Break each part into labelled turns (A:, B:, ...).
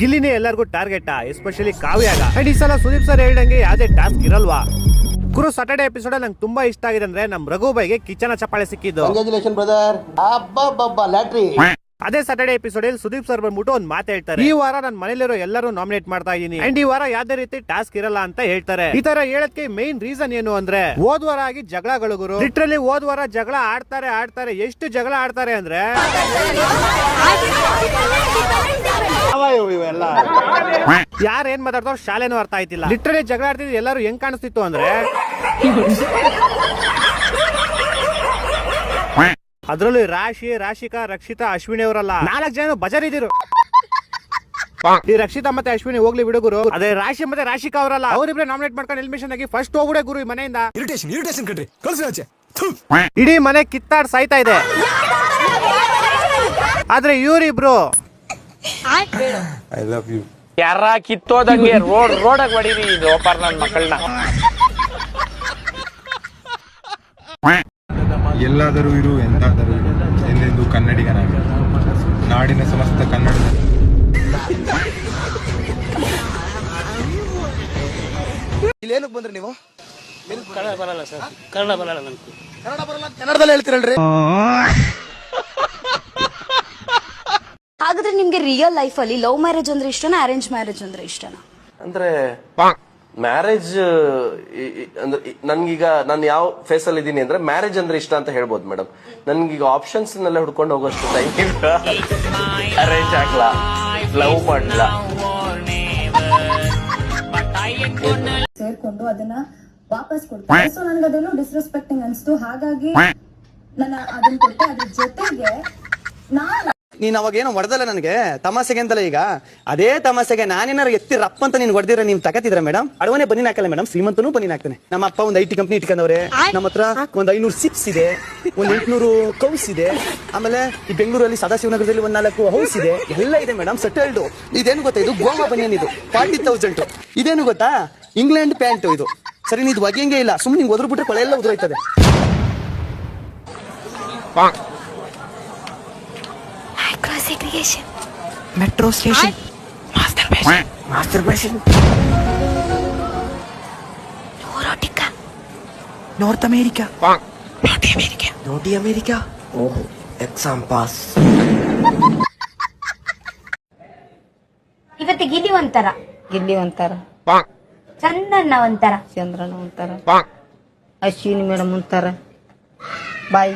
A: ಗಿಲ್ಲಿನೇ ಎಲ್ಲರಿಗೂ target especially ಕಾವ್ಯಾಗ and ಈ ಸಲ ಸುದೀಪ್ ಸರ್ ಹೇಳ್ದಂಗೆ ಯಾವುದೇ ಟಾಸ್ಕ್ ಇರಲ್ವಾ ಗುರು ಸಾಟರ್ಡೆ ಎಪಿಸೋಡ್ ನಂಗೆ ತುಂಬಾ ಇಷ್ಟ ಆಗಿದೆ ಅಂದ್ರೆ ನಮ್ ರಘುಬೈಗೆ ಕಿಚನ ಚಪ್ಪಾಳೆ ಸಿಕ್ಕಿದ್ದು
B: ಬ್ರದರ್ ಲ್ಯಾಟ್ರಿ
A: ಅದೇ ಸಾಟರ್ಡೆ ಎಪಿಸೋಡ್ ಅಲ್ಲಿ ಸುದೀಪ್ ಸರ್ ಬಂದ್ಬಿಟ್ಟು ಒಂದ್ ಮಾತು ಹೇಳ್ತಾರೆ ಈ ವಾರ ನನ್ನ ಮನೇಲಿರೋ ಎಲ್ಲರೂ ನಾಮಿನೇಟ್ ಮಾಡ್ತಾ ಇದೀನಿ ಅಂಡ್ ಈ ವಾರ ಯಾವ್ದೇ ರೀತಿ ಟಾಸ್ಕ್ ಇರಲ್ಲ ಅಂತ ಹೇಳ್ತಾರೆ ಈ ತರ ಹೇಳಕ್ಕೆ ಮೇನ್ ರೀಸನ್ ಏನು ಅಂದ್ರೆ ಹೋದ್ ವಾರ ಆಗಿ ಜಗಳಗಳು ಗುರು ಲಿಟ್ರಲಿ ಓದ್ವಾರ ವಾರ ಜಗಳ ಆಡ್ತಾರೆ ಆಡ್ತಾರೆ ಎಷ್ಟು ಜಗಳ ಆಡ್ತಾರೆ ಅಂದ್ರೆ ಯಾರು ಏನ್ ಮಾತಾಡ್ತಾರೋ ಶಾಲೆನೂ ಅರ್ಥ ಆಯ್ತಿಲ್ಲ. ಲಿಟ್ರಲಿ ಜಗಳ ಆಡ್ತಿದ್ರು ಎಲ್ಲರೂ ಹೆಂಗ್ ಕಾಣಿಸ್ತಿತ್ತು ಅಂದ್ರೆ? ಅದ್ರಲ್ಲೂ ರಾಶಿ ರಾಶಿಕಾ ರಕ್ಷಿತಾ ಅಶ್ವಿನಿ ಅವರಲ್ಲ. ನಾಲ್ಕು ಜನ ಬಜರಿದಿರು ಈ ರಕ್ಷಿತಾ ಮತ್ತೆ ಅಶ್ವಿನಿ ಹೋಗ್ಲಿ ಬಿಡು ಗುರು. ಅದೇ ರಾಶಿ ಮತ್ತೆ ರಾಶಿಕಾ ಅವರಲ್ಲ. ಅವರಿಬ್ರೆ ನಾಮಿನೇಟ್ ಮಾಡ್ಕೊಂಡು ಎಲಿಮಿನೇಷನ್ ಆಗಿ ಫಸ್ಟ್ ಹೋಗ್ಬಿಡೆ ಗುರು ಈ ಮನೆಯಿಂದ.
C: ಇರಿಟೇಷನ್ ಇರಿಟೇಷನ್ ಕಣ್ರಿ. ಕಳ್ಸಿ ಆಚೆ.
A: ಇಡೀ ಮನೆ ಕಿತ್ತಾಡ್ ಸಾಯ್ತಾ ಇದೆ. ಆದ್ರೆ ಇವ್ರಿಬ್ರು
D: ಯಾರ ಕಿತ್ತೋದಂಗೆ ರೋಡ್ ರೋಡಾಗ ಹೊಡೀರಿ ಇದು ಓಪರ್ ನನ್ ಮಕ್ಕಳನ್ನ
E: ಎಲ್ಲಾದರೂ ಇರು ಎಂದಾದರೂ ಇರು ಎಂದೆಂದು ಕನ್ನಡಿಗನಾಗಿ ನಾಡಿನ ಸಮಸ್ತ ಕನ್ನಡ.
B: ಇಲ್ಲೇನಕ್ಕೆ ಬಂದ್ರಿ ನೀವು?
F: ಕನ್ನಡ ಬರಲ್ಲ ಸರ್. ಕನ್ನಡ ಬರಲ್ಲ ನನಗೆ.
B: ಕನ್ನಡ ಬರಲ್ಲ ಕನ್ನಡದಲ್ಲಿ ಹೇಳ್ತಿರಲ್ರಿ?
G: ನಿಮ್ಗೆ ರಿಯಲ್ ಲೈಫ್ ಅಲ್ಲಿ ಲವ್ ಮ್ಯಾರೇಜ್ ಅಂದ್ರೆ ಇಷ್ಟನಾ ಅರೇಂಜ್ ಮ್ಯಾರೇಜ್ ಅಂದ್ರೆ ಇಷ್ಟನ?
H: ಅಂದ್ರೆ ಮ್ಯಾರೇಜ್ ಅಂದ್ರೆ ನನ್ಗೀಗ ನಾನು ಯಾವ ಫೇಸ್ ಅಲ್ಲಿ ಇದ್ದೀನಿ ಅಂದ್ರೆ ಮ್ಯಾರೇಜ್ ಅಂದ್ರೆ ಇಷ್ಟ ಅಂತ ಹೇಳ್ಬೋದು ಮೇಡಮ್ ನನ್ಗೀಗ ಆಪ್ಷನ್ಸ್ ನೆಲ್ಲ ಹುಡ್ಕೊಂಡು ಹೋಗೋಷ್ಟು ಟೈಮ್ ಅರೇಂಜ್ ಆಗ್ಲಾ? ಲವ್ ಮಾಡ್ಲಾ?
I: ಸೇರ್ಕೊಂಡು ಅದನ್ನ ವಾಪಸ್ ಕೊಡ್ತಾರೆ ಸೊ ನನ್ಗೆ ಅದನ್ನು ಡಿಸ್ರೆಸ್ಪೆಕ್ಟಿಂಗ್ ಅನ್ಸ್ತು. ಹಾಗಾಗಿ ನನ್ನ ಅದನ್ನ ಕೊಟ್ಟೆ ಅದ್ರ ಜೊತೆಗೆ ನಾನು
B: ನೀನ್ ಅವಾಗ ಏನೋ ಹೊಡೆದಲ್ಲ ನನಗೆ? ತಮಾಸೆಗೆ ಅಂತಲ್ಲ ಈಗ? ಅದೇ ತಮಾಸೆಗೆ ನಾನೇನಾರು ಎತ್ತಿ ರಪ್ಪ ಅಂತ ನೀನ್ ಹೊಡೆದಿರ ನೀವ್ ತಗತಿದ್ರ ಮೇಡಮ್ ಅಡವನೆ ಬನ್ನಿ ಹಾಕಲ್ಲ ಮೇಡಮ್ ಶ್ರೀಮಂತನೂ ಬನ್ನಿ ಹಾಕ್ತಾನೆ. ನಮ್ಮ ಅಪ್ಪ ಒಂದ್ ಐ ಟಿ ಕಂಪ್ನಿ ಇಟ್ಕೊಂಡವ್ರೆ ನಮ್ಮ ಹತ್ರ ಒಂದ್ ಐನೂರು ಸಿಪ್ಸ್ ಇದೆ. ಒಂದ್ ಎಂಟ್ನೂರು ಕೌಸ್ ಇದೆ. ಆಮೇಲೆ ಈ ಬೆಂಗಳೂರಲ್ಲಿ ಸದಾಶಿವನಗರದಲ್ಲಿ ಒಂದ್ ನಾಲ್ಕು ಹೌಸ್ ಇದೆ. ಎಲ್ಲ ಇದೆ ಮೇಡಮ್ ಸೆಟಲ್ಡ್ ಇದೇನು ಗೊತ್ತಾ ಇದು? ಗೋವಾ ಬನಿಯನ್ ಇದು. ಫಾರ್ಟಿ ತೌಸಂಡ್ ಇದೇನು ಗೊತ್ತಾ? ಇಂಗ್ಲೆಂಡ್ ಪ್ಯಾಂಟ್ ಇದು. ಸರಿ ನೀದು ಒಗೆಂಗೆ ಇಲ್ಲ. ಸುಮ್ಮನೆ ನಿಂಗೆ ಒದ್ರು ಬಿಟ್ರೆ ಕೊಳೆ ಎಲ್ಲ ಉದುರೋಯ್ತದೆ.
C: Metro station master basin north America ನೋಟಿ America ನೋಟಿ America ಓಹೋ ಎಕ್ಸಾಮ್ ಪಾಸ್
I: ಇವತ್ತಿಗೆ ಗಿಲ್ಲಿ ಒಂಥರ
G: ಗಿಲ್ಲಿ ಒಂಥರ
I: ಚಂದಣ್ಣ ಒಂಥರ
G: ಚಂದ್ರನ ಒಂಥರ ಅಶ್ವಿನಿ ಮೇಡಮ್ ಒಂಥರ ಬಾಯ್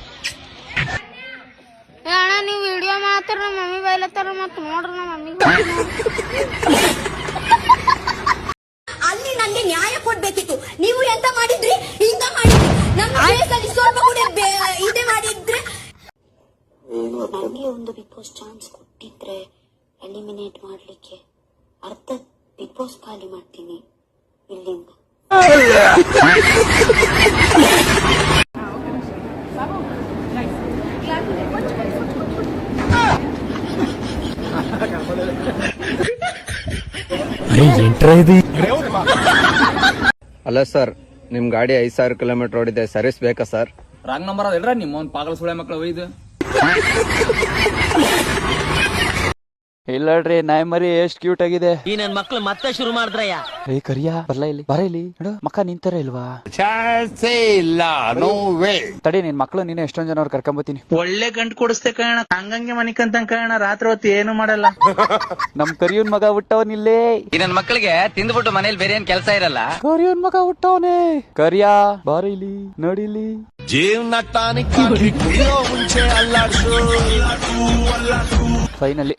I: ನೀವು ಎಂತ ಮಾಡಿದ್ರಿ? ಹಿಂಗ ಮಾಡಿದ್ರಿ. ನಮ್ಮ ಕೇಸಲ್ಲಿ ಸ್ವಲ್ಪ ಕೂಡ ಬೇ- ಇದೆ ಮಾಡಿದ್ರೆ.
G: ನನಗೆ ಒಂದು ಬಿಗ್ ಬಾಸ್ ಚಾನ್ಸ್ ಕೊಟ್ಟಿದ್ರೆ ಎಲಿಮಿನೇಟ್ ಮಾಡ್ಲಿಕ್ಕೆ ಅರ್ಧ ಬಿಗ್ ಬಾಸ್ ಖಾಲಿ ಮಾಡ್ತೀನಿ ಇಲ್ಲಿಂದ.
H: ಅಲ್ಲ ಸರ್, ನಿಮ್ ಗಾಡಿ ಐದ್ ಸಾವಿರ ಕಿಲೋಮೀಟರ್ ಓಡಿದೆ, ಸರ್ವಿಸ್ ಬೇಕಾ ಸರ್?
D: ರಾಂಗ್ ನಂಬರ್ ಅದಲ್ರ ನಿಮ್ಮ ಒಂದ್ ಪಾಗಲ್ ಸುಳೆ ಮಕ್ಳು ಒಯ್ದು. ಇಲ್ಲಡ್ರಿ ನಾಯಿ ಮರಿ ಎಷ್ಟ್ ಕ್ಯೂಟ್ ಆಗಿದೆ.
F: ಈ ನನ್ ಮಕ್ಳು ಮತ್ತೆ ಶುರು ಮಾಡಿದ್ರಯ್ಯ.
D: ಏ ಕರಿಯಾ ಬರ್ಲಾ ಇಲ್ಲಿ. ಬರ ಇಲ್ಲಿ. ನೋಡು ಮಕ್ಕ ನಿಂತಾರ ಇಲ್ವಾ? ಇಲ್ಲ ತಡಿ ನಿನ್ ಮಕ್ಳು ನೀನು ಎಷ್ಟೊಂದ್ ಜನ ಅವ್ರು ಕರ್ಕೊಂಬತ್ತೀನಿ.
F: ಒಳ್ಳೆ ಗಂಟು ಕೊಡಿಸ್ತೆ ಕಣ ಹಂಗಂಗೆ ಮನಿಕಂತ ಕಣ ರಾತ್ರಿ ಹೊತ್ತು ಏನು ಮಾಡಲ್ಲ.
D: ನಮ್ ಕರಿಯನ್ ಮಗ ಹುಟ್ಟವನಿಲ್ಲೇ
F: ಈ ನನ್ ಮಕ್ಳಿಗೆ ತಿಂದ್ಬಿಟ್ಟು ಮನೇಲಿ ಬೇರೆ ಏನ್ ಕೆಲಸ ಇರಲ್ಲ?
D: ಕರಿಯನ್ ಮಗ ಹುಟ್ಟವನೇ. ಕರಿಯಾ ಬಾರ ಇಲ್ಲಿ ನೋಡಿಲಿ ಫೈನಲಿ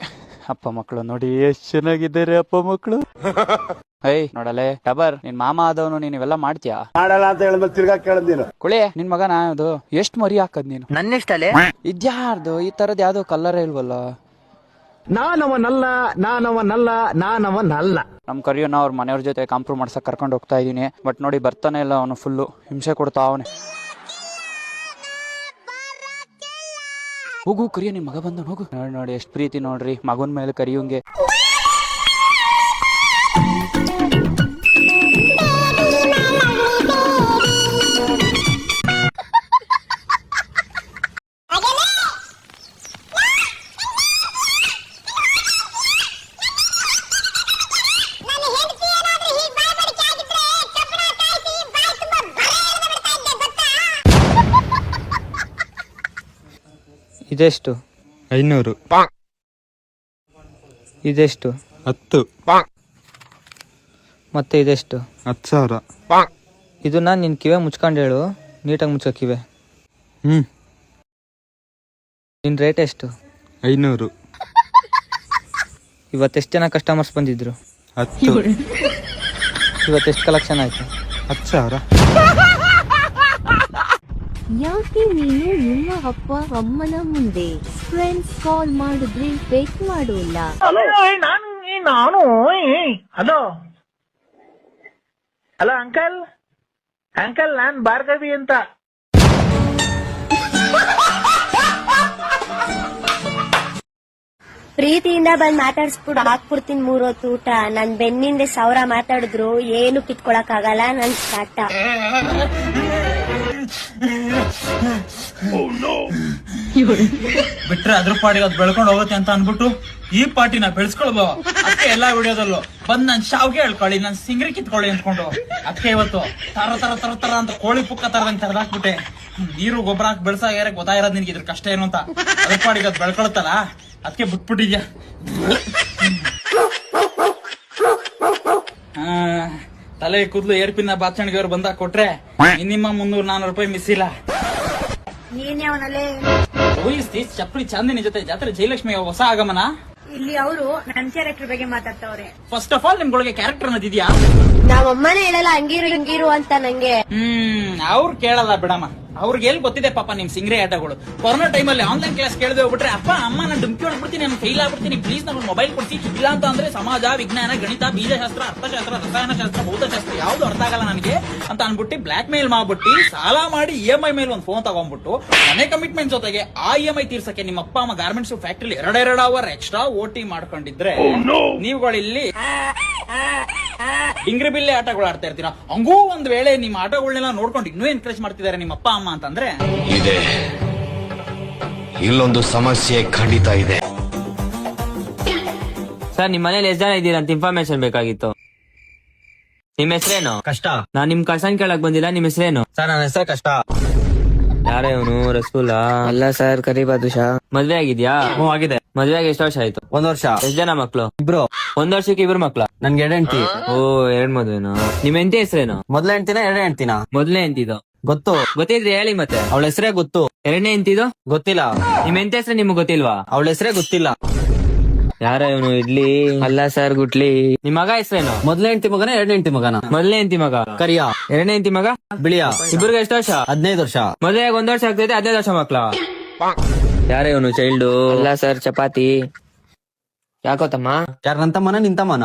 D: ಅಪ್ಪ ಮಕ್ಕಳು ನೋಡಿ ಎಷ್ಟ್ ಚೆನ್ನಾಗಿದ್ದಾರೆ ಅಪ್ಪ ಮಕ್ಕಳು. ಏಯ್ ನೋಡಲೆ ಟಬರ್ ನಿನ್ ಮಾಮ ಆದವನು ನೀನ್ ಇವೆಲ್ಲ ಮಾಡ್ತೀಯಾ?
B: ಮಾಡಲ್ಲ ಅಂತ ಹೇಳಿದ್ಮೇಲೆ ತಿರ್ಗಾ ಕೇಳದ್ ನೀನು.
D: ಕುಳಿ ನಿನ್ ಮಗನ ಅದು ಎಷ್ಟ್ ಮರಿ ಹಾಕದ್ ನೀನು?
F: ನನ್ನಿಷ್ಟಲೇ
D: ಇದ್ಯಾರ್ದು? ಈ ತರದ್ ಯಾವ್ದೋ ಕಲ್ಲರ್ ಇಲ್ವಲ್ಲ?
B: ನಾನವನಲ್ಲ ನಾನವನಲ್ಲ ನಾನವನಲ್ಲ.
D: ನಮ್ ಕರಿಯೋನ ಅವ್ರ ಮನೆಯವ್ರ ಜೊತೆ ಕಾಂಪ್ರೂವ್ ಮಾಡ್ಸಕ್ ಕರ್ಕೊಂಡು ಹೋಗ್ತಾ ಇದೀನಿ. ಬಟ್ ನೋಡಿ ಬರ್ತಾನೆ ಇಲ್ಲ ಅವನು ಫುಲ್ಲು ಹಿಂಸೆ ಕೊಡ್ತಾ ಅವನೇ. ಹೋಗು ಕರಿಯ ನಿಮ್ ಮಗ ಬಂದ ಹೋಗು. ನೋಡಿ ನೋಡಿ ಎಷ್ಟ್ ಪ್ರೀತಿ ನೋಡ್ರಿ ಮಗನ್ ಮೇಲೆ ಕರಿಯೋಂಗೆ. ಇದೆಷ್ಟು?
E: ಐನೂರು.
D: ಇದೆಷ್ಟು?
E: ಹತ್ತು.
D: ಮತ್ತೆ ಇದೆಷ್ಟು?
E: ಹತ್ತು ಸಾವಿರ.
D: ಇದನ್ನ ನಿನ್ ಕಿವೆ ಮುಚ್ಕೊಂಡು ಹೇಳು. ನೀಟಾಗಿ ಮುಚ್ಚೋ ಕಿವೆ.
E: ಹ್ಮ್.
D: ನಿನ್ ರೇಟ್ ಎಷ್ಟು?
E: ಐನೂರು.
D: ಇವತ್ತೆಷ್ಟು ಜನ ಕಸ್ಟಮರ್ಸ್ ಬಂದಿದ್ರು?
E: ಹತ್ತು.
D: ಇವತ್ತೆಷ್ಟು ಕಲೆಕ್ಷನ್ ಆಯ್ತು?
E: ಹತ್ತು ಸಾವಿರ.
I: ನೀನು ನಿಮ್ಮ ಅಪ್ಪ ಅಮ್ಮನ ಮುಂದೆ. ಫ್ರೆಂಡ್ಸ್ ಕಾಲ್ ಮಾಡಿದ್ರೆ ಪೇಕ್ ಮಾಡೋಲ್ಲ
F: ನಾನು ನಾನು ಹಲೋ ಹಲೋ ಅಂಕಲ್ ಅಂಕಲ್, ನಾನ್, ಭಾರ್ಗವಿ ಅಂತ.
I: ಪ್ರೀತಿಯಿಂದ ಬಂದ್ ಮಾತಾಡ್ಸ್ಬಿಟ್ಟು ಹಾಕ್ಬಿಡ್ತೀನಿ ಮೂರೊತ್ತು ಊಟ. ನನ್ ಬೆನ್ನಿಂದ ಸಾವಿರ ಮಾತಾಡಿದ್ರು, ಏನು ಕಿತ್ಕೊಳಕ್ ಆಗಲ್ಲ ನನ್ ಕಾಟ
F: ಬಿಟ್ರೆ ಅದ್ರ ಪಾಡಿಗೆ ಅದ್ ಬೆಳ್ಕೊಂಡು ಹೋಗುತ್ತೆ ಅಂತ ಅನ್ಬಿಟ್ಟು ಈ ಪಾರ್ಟಿನ ಬೆಳೆಸ್ಕೊಳ್ಬೋ. ಅದಕ್ಕೆ ಎಲ್ಲಾ ವಿಡಿಯೋದಲ್ಲೂ ಬಂದ್ ನನ್ ಶಾವ್ಗೆ ಹೇಳ್ಕೊಳ್ಳಿ ನನ್ ಸಿಂಗ್ರಿ ಕಿತ್ಕೊಳ್ಳಿ ಅಂದ್ಕೊಂಡು ಅದಕ್ಕೆ ಇವತ್ತು ತರ ತರ ತರ ತರ ಅಂತ ಕೋಳಿ ಪುಕ್ಕ ತರದಂಗ್ ತರದಾಕ್ಬಿಟ್ಟೆ ನೀರು ಗೊಬ್ಬರ ಹಾಕಿ ಬೆಳ್ಸಾಗ ಗೊತ್ತಾಗಿರೋದ್ ನಿನ್ಗೆ ಇದ್ರ ಕಷ್ಟ ಏನು ಅಂತ. ಅದ್ರ ಪಾಡಿಗೆ ಅದ್ ಬೆಳ್ಕೊಳತ್ತಲ್ಲ ಅದಕ್ಕೆ ಬಿಟ್ಬಿಟ್ಟಿದ್ಯಾ. ಆ, ತಲೆ ಕೂದಲು ಏರ್ಪಿನ ಬಾಚಣಿಗೆ ಅವ್ರು ಬಂದಾಗ ಕೊಟ್ರೆ ಮಿನಿಮಮ್ ಮುನ್ನೂರ್ ನಾನೂರು ರೂಪಾಯಿ ಮಿಸ್ ಇಲ್ಲ. ಊಹಿಸ್ತಿ ಚಪ್ಪಲಿ ಚಾಂದಿನಿ ಜೊತೆ ಜಾತ್ರೆ ಜಯಲಕ್ಷ್ಮಿ ಹೊಸ ಆಗಮನ?
I: ಇಲ್ಲಿ ಅವರು ನನ್ ಕ್ಯಾರೆಕ್ಟರ್ ಬಗ್ಗೆ ಮಾತಾಡ್ತವ್ರೆ.
F: ಫಸ್ಟ್ ಆಫ್ ಆಲ್ ನಿಮ್ಗಳಿಗೆ ಕ್ಯಾರೆಕ್ಟರ್ ಅನ್ನೋದಿದ್ಯಾ
I: ನಾವಮ್ಮನೇ ಹೇಳಲ್ಲ ಹಂಗಿರು ಹಿಂಗಿರು ಅಂತ ನಂಗೆ.
F: ಹ್ಮ್ ಅವ್ರು ಕೇಳಲ್ಲ ಬಿಡಮ್ಮ. ಅವ್ರಿಗೆ ಎಲ್ಲಿ ಗೊತ್ತಿದೆ ಪಾಪ ನಿಮ್ ಸಿಂಗ್ರಿ ಆಟಗಳು? ಕೊರೋನಾ ಟೈಮಲ್ಲಿ ಆನ್ಲೈನ್ ಕ್ಲಾಸ್ ಕೇಳದೆ ಹೋಗ್ಬಿಟ್ರೆ ಅಪ್ಪ ಅಮ್ಮ ನಾನು ಡುಮ್ಕಿ ಹೊಡ್ಬಿಡ್ತೀನಿ ನಾನು ಫೈಲ್ ಆಗ್ಬಿಡ್ತೀನಿ ಪ್ಲೀಸ್ ನಮ್ಗೆ ಮೊಬೈಲ್ ಕೊಡ್ಸಿ. ಇಲ್ಲ ಅಂತ ಅಂದ್ರೆ ಸಮಾಜ ವಿಜ್ಞಾನ ಗಣಿತ ಬೀಜಶಾಸ್ತ್ರ ಅರ್ಥಶಾಸ್ತ್ರ ರಸಾಯನಶಾಸ್ತ್ರ ಭೌತಶಾಸ್ತ್ರ ಯಾವ್ದು ಅರ್ಥ ಆಗಲ್ಲ ನನಗೆ ಅಂತ ಅನ್ಬಿಟ್ಟು ಬ್ಲಾಕ್ ಮೇಲ್ ಮಾಡ್ಬಿಟ್ಟು ಸಾಲ ಮಾಡಿ ಇ ಎಂ ಐ ಮೇಲೆ ಒಂದು ಫೋನ್ ತಗೊಂಡ್ಬಿಟ್ಟು ಮನೆ ಕಮಿಟ್ಮೆಂಟ್ ಜೊತೆಗೆ ಆ ಇ ಎಂ ಐ ತೀರ್ಸಕ್ಕೆ ನಿಮ್ಮ ಅಪ್ಪ ಅಮ್ಮ ಗಾರ್ಮೆಂಟ್ಸ್ ಫ್ಯಾಕ್ಟ್ರಿ ಎರಡೆರಡು ಅವರ್ ಎಕ್ಸ್ಟ್ರಾ ಓಟಿ ಮಾಡ್ಕೊಂಡಿದ್ರೆ ನೀವುಗಳಿಲ್ಲಿ ಇಂಗ್ರಿ ಬಿಲ್ಲೆ ಆಟಗಳು ಆಡ್ತಾ ಇರ್ತೀರಾ? ಹಂಗೂ ಒಂದ್ ವೇಳೆ ನಿಮ್ಮ ಆಟಗಳನ್ನೆಲ್ಲ ನೋಡ್ಕೊಂಡು ಇನ್ನೂ ಎನ್ಕರೇಜ್ ಮಾಡ್ತಿದ್ದಾರೆ ನಿಮ್ಮ ಅಪ್ಪ ಅಮ್ಮ ಅಂತಂದ್ರೆ?
J: ಇದೆ. ಇಲ್ಲೊಂದು ಸಮಸ್ಯೆ ಖಂಡಿತ ಇದೆ.
C: ಸರ್ ನಿಮ್ ಮನೇಲಿ ಎಷ್ಟು ಜನ ಇದ್ದೀರಾ ಅಂತ ಇನ್ಫಾರ್ಮೇಶನ್ ಬೇಕಾಗಿತ್ತು? ನಿಮ್ ಹೆಸರೇನು? ಕಷ್ಟ. ನಾನ್ ನಿಮ್ ಕಸನ್ ಕೇಳಕ್ ಬಂದಿಲ್ಲ ನಿಮ್ ಹೆಸರೇನು? ಸರ್ ನನ್ನ ಹೆಸರು ಕಷ್ಟ. ಯಾರೇ ಅವನು ರಸಗುಲ್ಲ?
D: ಅಲ್ಲ ಸರ್ ಕರಿಬಾದು ಶಾ
C: ಮದ್ವೆ ಆಗಿದ್ಯಾ? ಹ್ಞೂ ಆಗಿದೆ. ಮದ್ವೆ ಆಗಿ ಎಷ್ಟು ವರ್ಷ ಆಯ್ತು? ಒಂದ್ ವರ್ಷ. ಎಷ್ಟ್ ಜನ ಮಕ್ಳು? ಇಬ್ರು. ಒಂದ್ ವರ್ಷಕ್ಕೆ ಇಬ್ರು ಮಕ್ಳ? ನನ್ಗೆ ಎರಡ್ ಹೆಂಡತಿ. ಓ ಎರಡ್ ಮದ್ವೆನು? ನಿಮ್ ಹೆಂಡತಿ ಹೆಸರೇನು? ಮೊದ್ಲ ಹೆಂಡ್ತಿನ ಎರಡನೇ ಹೆಂಡ್ತಿನ. ಮೊದ್ಲೇ ಹೆಂಡತಿದು? ಗೊತ್ತು? ಗೊತ್ತಿದ್ರೆ ಹೇಳಿ ಮತ್ತೆ. ಅವಳ ಹೆಸರೇ ಗೊತ್ತು. ಎರಡನೇ ಇಂತಿದು ಗೊತ್ತಿಲ್ಲ. ನಿಮ್ ಎಂತ ಹೆಸರು ನಿಮ್ಗೆ ಗೊತ್ತಿಲ್ವಾ? ಅವಳ ಹೆಸರೇ ಗೊತ್ತಿಲ್ಲ. ಯಾರ ಇವನು ಇಡ್ಲಿ
D: ಅಲ್ಲ ಸರ್ ಗುಟ್ಲಿ.
C: ನಿಮ್ ಮಗ ಹೆಸರೇನು ಮೊದ್ಲ ಹೆಂಡತಿ ಮಗನ ಎರಡನೇ ಹೆಂಡತಿ ಮಗನ? ಮೊದ್ಲೇ ಹೆಂಡತಿ ಮಗ? ಕರಿಯ. ಎರಡನೇ ಹೆಂಡತಿ ಮಗ? ಬಿಳಿಯ. ಇಬ್ಬರಿಗೆ ಎಷ್ಟು ವರ್ಷ? ಹದಿನೈದು ವರ್ಷ. ಮೊದಲೇ ಒಂದ್ ವರ್ಷ ಆಗ್ತೈತೆ ಹದಿನೈದು ವರ್ಷ ಮಕ್ಳ ಯಾರ ಇವನು ಚೈಲ್ಡ್
D: ಅಲ್ಲ ಸರ್ ಚಪಾತಿ. ಯಾಕೋ ತಮ್ಮ
C: ಯಾರ ನಂತಮ್ಮನ ನಿಂತಮ್ಮನ